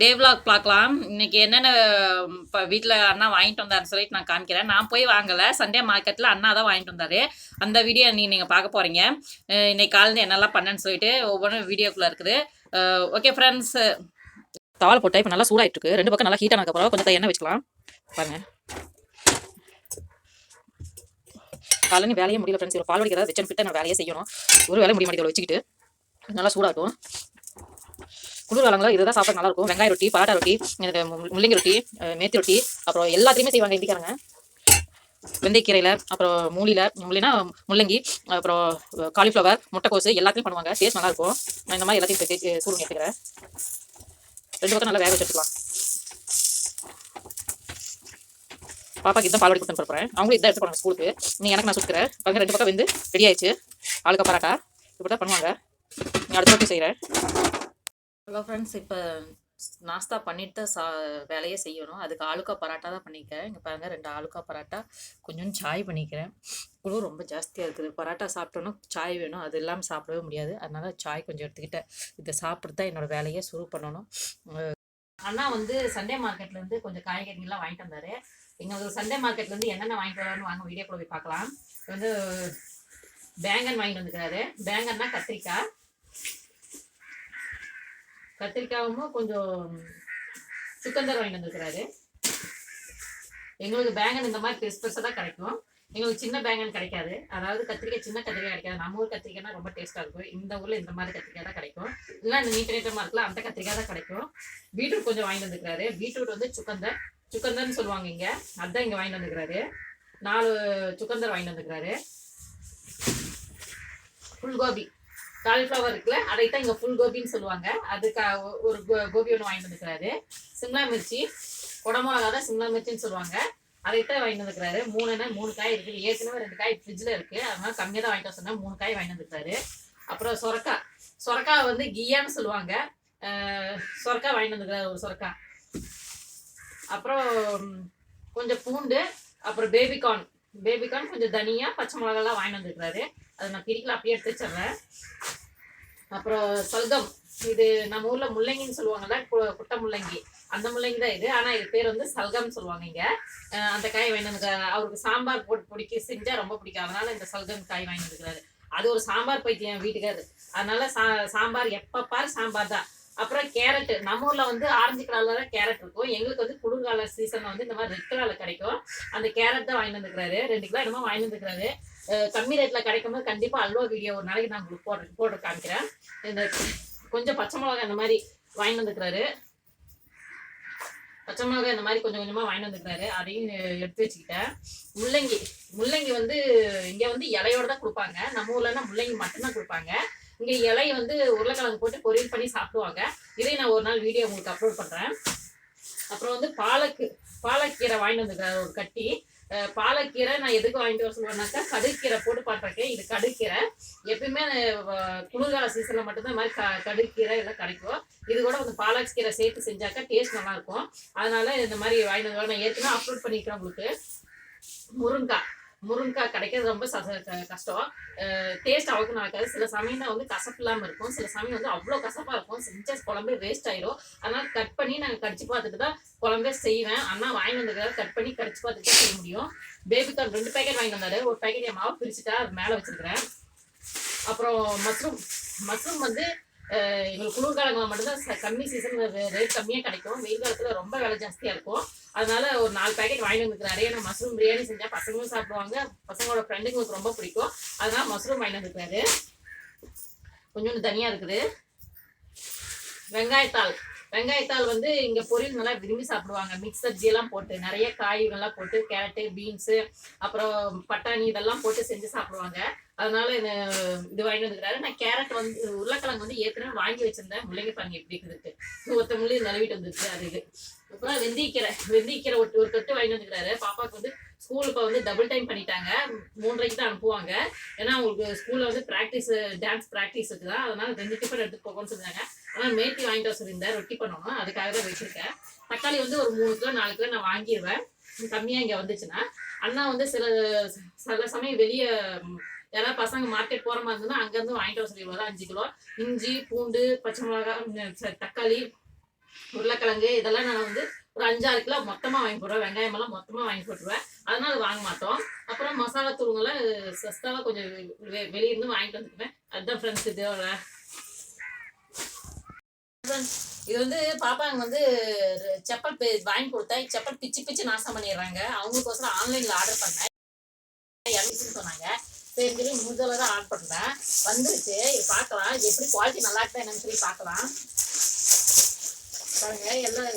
டே vlog பார்க்கலாம். இன்னைக்கு என்னென்ன இப்போ வீட்டில் அண்ணா வாங்கிட்டு வந்தாருன்னு சொல்லிட்டு நான் காமிக்கிறேன். நான் போய் வாங்கலை. சண்டே மார்க்கெட்டில் அண்ணா தான் வாங்கிட்டு வந்தாரு. அந்த வீடியோ நீ நீங்கள் பார்க்க போகிறீங்க இன்னைக்கு காலையில் என்னெல்லாம் பண்ணேன்னு சொல்லிட்டு ஒவ்வொன்றும் வீடியோக்குள்ளே இருக்குது. ஓகே ஃப்ரெண்ட்ஸ் தவாலை போட்டால் இப்போ நல்லா சூடாகிட்டு இருக்கு. ரெண்டு பக்கம் நல்லா ஹீட் ஆனதுக்கப்புறம் கொஞ்சம் எண்ணெய் வச்சுக்கலாம். பாருங்க. காலையில் வேலையே முடியல ஃப்ரெண்ட்ஸ் ஒரு பால் வடிக்கிறதா வச்சு ஃபிட்டாக நான் வேலையே செய்யணும். ஒரு வேலை முடிய மாட்டேங்குது வச்சுக்கிட்டு. நல்லா சூடாகட்டும். குளிர் காலங்களில் இதுதான் சாப்பிட நல்லா இருக்கும் வெங்காய ரொட்டி பரோட்டா ரொட்டி எனக்கு முள்ளங்கி ரொட்டி மேத்தி ரொட்டி அப்புறம் எல்லாத்தையுமே செய்வாங்க இந்திக்காரங்க. வெந்தயக்கீரையில் அப்புறம் மூலியில் மூலினா முள்ளங்கி அப்புறம் காலிஃப்ளவர் முட்டைக்கோசு எல்லாத்தையும் பண்ணுவாங்க. டேஸ்ட் நல்லா இருக்கும் நான் இந்த மாதிரி எல்லாத்தையும் சூடு எடுத்துக்கிறேன். ரெண்டு பக்கம் நல்லா வேக வச்சுக்கலாம் பாப்பாக்கு இதான் பால்வாடி கொடுத்து போகிறேன் அவங்களும் இதான் எடுத்து போனாங்க ஸ்கூலுக்கு. நீ எனக்கு நான் சுற்றுக்கிறேன் பாருங்க ரெண்டு பக்கம் வந்து ரெடி ஆயிடுச்சு. ஆளுக்கு பராட்டா. இப்படி தான் பண்ணுவாங்க. நான் அடுத்த பக்கம் செய்கிறேன் ஹலோ ஃப்ரெண்ட்ஸ் இப்போ நாஸ்தா பண்ணிட்டு தான் சா வேலையே செய்யணும். அதுக்கு ஆளுக்கா பராட்டா தான் பண்ணிக்கிறேன் இங்கே பாருங்க ரெண்டு ஆளுக்கா பராட்டா. கொஞ்சம் சாய் பண்ணிக்கிறேன். குளிர் ரொம்ப ஜாஸ்தியாக இருக்குது. பராட்டா சாப்பிட்டோன்னா சாய் வேணும். அது இல்லாமல் சாப்பிடவே முடியாது. அதனால சாய் கொஞ்சம் எடுத்துக்கிட்டேன். இதை சாப்பிட்டு தான் என்னோடய வேலையை சுரு பண்ணணும். அண்ணா வந்து சண்டே மார்க்கெட்லேருந்து கொஞ்சம் காய்கறிகள்லாம் வாங்கிட்டு வந்தார். எங்களுக்கு சண்டே மார்க்கெட்லேருந்து என்னென்ன வாங்கிட்டு வரான்னு வாங்க வீடியோக்குள்ள போய் பார்க்கலாம். இது வந்து பேங்கன் வாங்கிட்டு வந்துக்கிறாரு பேங்கன்னா கத்திரிக்காய். கத்திரிக்காவும் கொஞ்சம் சுக்கந்தர் வாங்கிட்டு வந்துருக்கிறாரு. எங்களுக்கு பேங்கன் இந்த மாதிரி பெருசு பெருசாக தான் கிடைக்கும். எங்களுக்கு சின்ன பேங்கன் கிடைக்காது. அதாவது கத்திரிக்காய் சின்ன கத்திரிக்காய் கிடைக்காது. நம்ம ஊர் கத்திரிக்காய்னா ரொம்ப டேஸ்ட்டாக இருக்கும். இந்த ஊரில் இந்த மாதிரி கத்திரிக்காய் தான் கிடைக்கும். இல்லை இந்த நீட்ட நீட்டமாக இருக்குல்ல அந்த கத்திரிக்காய் தான் கிடைக்கும். பீட்ரூட் கொஞ்சம் வாங்கிட்டு வந்துருக்கிறாரு. பீட்ரூட் வந்து சுக்கந்தர் சுக்கந்தர்னு சொல்லுவாங்க இங்கே. அதான் இங்கே வாங்கிட்டு வந்துருக்கிறாரு. நாலு சுக்கந்தர் வாங்கிட்டு வந்துருக்கிறாரு. ஃபுல்கோபி காலிஃப்ளவர் இருக்குல்ல அதைத்தான் இங்கே ஃபுல் கோபின்னு சொல்லுவாங்க. அதுக்கு ஒரு கோ- கோபி ஒன்று வாங்கிட்டு வந்துக்கிறாரு. சிம்லா மிர்ச்சி குடமிளகா தான் சிம்லா மிர்ச்சின்னு சொல்லுவாங்க. அதைத்தான் வாங்கிட்டு வந்துக்கிறாரு. மூணுன்னா மூணு காய் இருக்குது. ஏற்கனவே ரெண்டு காய் ஃப்ரிட்ஜில் இருக்குது அதனால கம்மியாக தான் வாங்கிட்டு வர மூணு காய் வாங்கிட்டு வந்துருக்காரு அப்புறம் சொரக்கா. சொரக்கா வந்து கியான்னு சொல்லுவாங்க. சொரக்கா வாங்கிட்டு வந்துக்கிறாரு ஒரு சொரக்கா. அப்புறம் கொஞ்சம் பூண்டு அப்புறம் பேபிகார்ன் பேபிகார்ன் கொஞ்சம் தனியா பச்சை மிளகாலாம் வாங்கிட்டு வந்துருக்காரு அதை நான் பிரிக்கல அப்படியே எடுத்து வச்சிடுறேன். அப்புறம் சல்கம். இது நம்ம ஊர்ல முள்ளங்கின்னு சொல்லுவாங்கல்ல கு- குட்டை முள்ளங்கி. அந்த முள்ளங்கி தான் இது. ஆனா இது பேர் வந்து சல்கம்னு சொல்லுவாங்க இங்க. அந்த காய் வாங்கினது அவருக்கு சாம்பார் போட்டு பிடிக்க செஞ்சா ரொம்ப பிடிக்கும். அதனால இந்த சல்கம் காய் வாங்கி வந்துருக்காரு அது ஒரு சாம்பார் பைத்தியம் வீட்டுக்காரு அதனால சா சாம்பார் எப்ப பாரு சாம்பார் தான். அப்புறம் கேரட். நம்ம ஊர்ல வந்து ஆரஞ்சு கலர்ல தான் கேரட் இருக்கும். எங்களுக்கு வந்து குளிர்கால சீசன்ல வந்து இந்த மாதிரி ரெட் கலர்ல கிடைக்கும். அந்த கேரட் தான் வாங்கி வந்துக்கிறாரு ரெண்டு கிலோ என்னமோ வாங்கி வந்துக்கிறாரு கம்மி ரேட்ல கிடைக்கும் போது கண்டிப்பா அல்வா வீடியோ ஒரு நாளைக்கு நான் உங்களுக்கு போட்டு போட்டு காமிக்கிறேன். இந்த கொஞ்சம் பச்சை மிளகாய் இந்த மாதிரி வாங்கி வந்துக்கிறாரு பச்சை மிளகாய் இந்த மாதிரி கொஞ்சம் கொஞ்சமா வாங்கி வந்துக்கிறாரு அதையும் எடுத்து வச்சுக்கிட்டேன். முள்ளங்கி முள்ளங்கி வந்து இங்க வந்து இலையோட தான் கொடுப்பாங்க. நம்ம ஊர்லன்னா முள்ளங்கி மட்டும்தான் கொடுப்பாங்க. இங்க இலை வந்து உருளைக்கிழங்கு போட்டு பொரியல் பண்ணி சாப்பிடுவாங்க. இதை நான் ஒரு நாள் வீடியோ உங்களுக்கு அப்லோட் பண்றேன். அப்புறம் வந்து பாலக்கு பாலக்கீரை வாங்கிட்டு வந்துருக்காரு ஒரு கட்டி. பாலக்கீரை நான் எதுக்கு வாங்கிட்டு வர சொல்லுவேன்னாக்கா கடுக்கீரை போட்டு பார்த்துருக்கேன். இது கடுக்கீரை. எப்பயுமே குளிர்கால சீசனில் மட்டும்தான் இந்த மாதிரி க கடுக்கீரை எல்லாம் கிடைக்கும். இது கூட வந்து பாலக்கீரை சேர்த்து செஞ்சாக்கா டேஸ்ட் நல்லாயிருக்கும் அதனால இந்த மாதிரி வாங்கிட்டு வந்து நான் ஏற்கனவே அப்லோட் பண்ணிக்கிறேன் உங்களுக்கு. முருங்காய் முருங்கைக்காய் கிடைக்கிறது ரொம்ப க- கஷ்டம். டேஸ்ட் அவ்வளோக்கு நடக்காது சில சமயம் வந்து கசப்பு இல்லாமல் இருக்கும். சில சமயம் வந்து அவ்வளோ கசப்பாக இருக்கும். செஞ்ச குழம்பே வேஸ்ட் ஆயிரும். அதனால் கட் பண்ணி நாங்கள் கடிச்சு பார்த்துட்டு தான் குழம்பே செய்வேன். அண்ணா வாங்கி வந்ததுக்காக கட் பண்ணி கடிச்சு பார்த்துட்டு தான் செய்ய முடியும். பேபி ரெண்டு பேக்கெட் வாங்கி வந்தாரு. ஒரு பேக்கெட் என் மாவு பிரிச்சுட்டா அது மேலே வச்சிருக்கிறேன். அப்புறம் மஷ்ரூம் மஷ்ரூம் வந்து அஹ், எங்களுக்கு குளிர்காலங்களில் மட்டும்தான் கம்மி சீசன் ரேட் கம்மியாக கிடைக்கும். வெயில் காலத்தில் ரொம்ப விலை ஜாஸ்தியாக இருக்கும். அதனால ஒரு நாலு பேக்கெட் வாங்கி வந்துருக்காரு ஏன்னா மஷ்ரூம் பிரியாணி செஞ்சால் பசங்களும் சாப்பிடுவாங்க. பசங்களோட ஃப்ரெண்டுங்களுக்கு ரொம்ப பிடிக்கும். அதனால மஷ்ரூம் வாங்கி வந்துருக்காரு கொஞ்சோண்டு தனியாக இருக்குது. வெங்காயத்தாள். வெங்காயத்தாள் வந்து இங்க பொரியல் நல்லா விரும்பி சாப்பிடுவாங்க. மிக்ஸ் சப்ஜி எல்லாம் போட்டு நிறைய காய்கள்லாம் போட்டு கேரட்டு பீன்ஸு அப்புறம் பட்டாணி இதெல்லாம் போட்டு செஞ்சு சாப்பிடுவாங்க. அதனால இந்த இது வாங்கி வந்துக்கிறாரு நான் கேரட் வந்து உருளைக்கிழங்கு வந்து ஏற்கனவே வாங்கி வச்சிருந்தேன். முள்ளங்கி பாருங்க எப்படி இருக்குது ஒத்த முள்ளி நழுவிட்டு வந்துருக்கு அது இது. அப்புறம் வெந்தயக்கீரை வெந்தயக்கீரை ஒரு ஒரு கட்டு வாங்கி வந்துக்கிறாரு பாப்பாவுக்கு வந்து ஸ்கூல் இப்போ வந்து டபுள் டைம் பண்ணிட்டாங்க. மூன்றரைக்கு தான் அனுப்புவாங்க. ஏன்னா அவங்களுக்கு ஸ்கூலில் வந்து ப்ராக்டிஸ் டான்ஸ் ப்ராக்டிஸ் இருக்குதா? அதனால ரெண்டு டிஃபன் எடுத்து போகணும்னு சொன்னாங்க ஆனால் மேத்தி வாங்கிட்டு வர சொல்லியிருந்தேன் ரொட்டி பண்ணணும். அதுக்காக தான் வச்சுருக்கேன். தக்காளி வந்து ஒரு மூணு கிலோ நாலு கிலோ நான் வாங்கிடுவேன் கம்மியாக இங்கே வந்துச்சுன்னா. அண்ணா வந்து சில சில சமயம் வெளியே யாராவது பசங்க மார்க்கெட் போகிற மாதிரி இருந்ததுன்னா அங்கேருந்து வாங்கிட்டு வர சொல்லிடுவாரு. அஞ்சு கிலோ இஞ்சி பூண்டு பச்சை மிளகாய் ச- தக்காளி உருளைக்கிழங்கு இதெல்லாம் நான் வந்து ஒரு அஞ்சாறு கிலோ மொத்தமாக வாங்கி போடுவேன். வெங்காயம் எல்லாம் மொத்தமாக வாங்கி போட்டுருவேன். அதனால வாங்க மாட்டோம். அப்புறம் மசாலா தூளுங்கெல்லாம் சஸ்தாவாக கொஞ்சம் வெளியிருந்து வாங்கிட்டு வந்துக்குவேன். அதுதான் ஃப்ரெண்ட்ஸ் இதோட. இது வந்து பாப்பாங்க வந்து செப்பல் பே- வாங்கி கொடுத்தா செப்பல் பிச்சு பிச்சு நாசம் பண்ணிடுறாங்க. அவங்களுக்கோசரம் ஆன்லைனில் ஆர்டர் பண்ணேன். இரநூறுன்னு சொன்னாங்க. சரி சொல்லி முதல்ல தான் ஆர்டர் பண்ணேன் வந்துருச்சு. இது பார்க்கலாம். இது எப்படி குவாலிட்டி நல்லா இருக்கா என்னன்னு சொல்லி பார்க்கலாம். பாருங்க எல்லாம்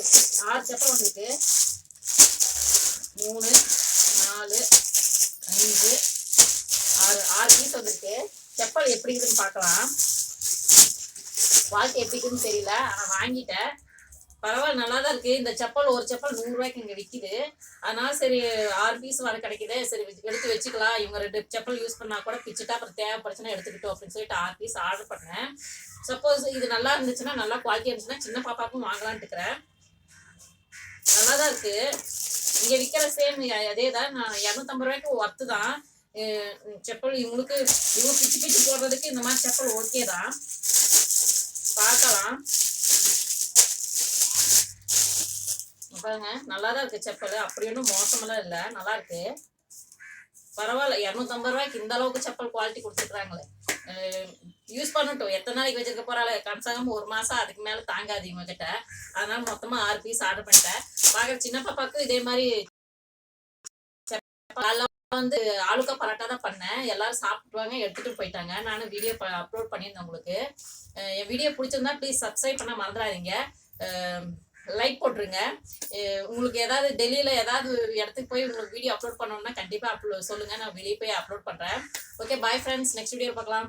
ஆறு செப்பல் வந்துருக்கு. மூணு நாலு அஞ்சு ஆறு ஆறு பீஸ் வந்துருக்கு. செப்பல் எப்படி இருக்குதுன்னு பார்க்கலாம். வாழ்க்கை எப்படி இருக்குதுன்னு தெரியல ஆனால் வாங்கிட்டேன். பரவாயில்ல நல்லா தான் இருக்கு. இந்த செப்பல் ஒரு செப்பல் நூறுரூவாய்க்கு இங்கே விற்கிது அதனால சரி ஆறு பீஸ் வர கிடைக்குது. சரி எடுத்து வச்சுக்கலாம். இவங்க ரெண்டு செப்பல் யூஸ் பண்ணா கூட பிச்சுட்டா அப்புறம் தேவைப்படுச்சுன்னா எடுத்துக்கிட்டோம் அப்படின்னு சொல்லிட்டு ஆறு பீஸ் ஆர்டர் பண்ணேன். சப்போஸ் இது நல்லா இருந்துச்சுன்னா நல்லா குவாலிட்டி இருந்துச்சுன்னா சின்ன பாப்பாக்கும் வாங்கலான்ட்டு இருக்கிறேன். நல்லா தான் இருக்கு. இங்கே விற்கிற சேம் அதே தான். நான் இரநூத்தம்பது ரூபாய்க்கு ஒர்த்து தான். செப்பல் இவங்களுக்கு இவங்க பிச்சு பிச்சு போடுறதுக்கு இந்த மாதிரி செப்பல் ஓகே தான். பார்க்கலாம் இங்க பாருங்க நல்லா தான் இருக்கு செப்பல். அப்படி ஒன்றும் மோசமெல்லாம் இல்லை. நல்லா இருக்கு பரவாயில்ல. இரநூத்தம்பது ரூபாய்க்கு இந்த அளவுக்கு செப்பல் குவாலிட்டி கொடுத்துருக்காங்களே யூஸ் பண்ணட்டும். எத்தனை நாளைக்கு வச்சிருக்க போறாள்? கன்சாகம் ஒரு மாசம் அதுக்கு மேல தாங்காது இவங்க கிட்ட அதனால மொத்தமா ஆறு பீஸ் ஆர்டர் பண்ணிட்டேன். பாக்குற சின்ன பாப்பாக்கு இதே மாதிரி வந்து ஆளுக்கா பரோட்டா தான் பண்ணேன். எல்லாரும் சாப்பிட்டுவாங்க எடுத்துட்டு போயிட்டாங்க. நானும் வீடியோ அப்லோட் பண்ணியிருந்தேன் உங்களுக்கு. என் வீடியோ பிடிச்சிருந்தா ப்ளீஸ் சப்ஸ்கிரைப் பண்ண மறந்துடாதீங்க. லைக் போட்டுருங்க. உங்களுக்கு ஏதாவது டெல்லியில் ஏதாவது இடத்துக்கு போய் உங்களுக்கு வீடியோ அப்லோட் பண்ணோம்னா கண்டிப்பாக அப்லோ சொல்லுங்கள் நான் வெளியே போய் அப்லோட் பண்ணுறேன் okay bye friends next video பார்க்கலாம்.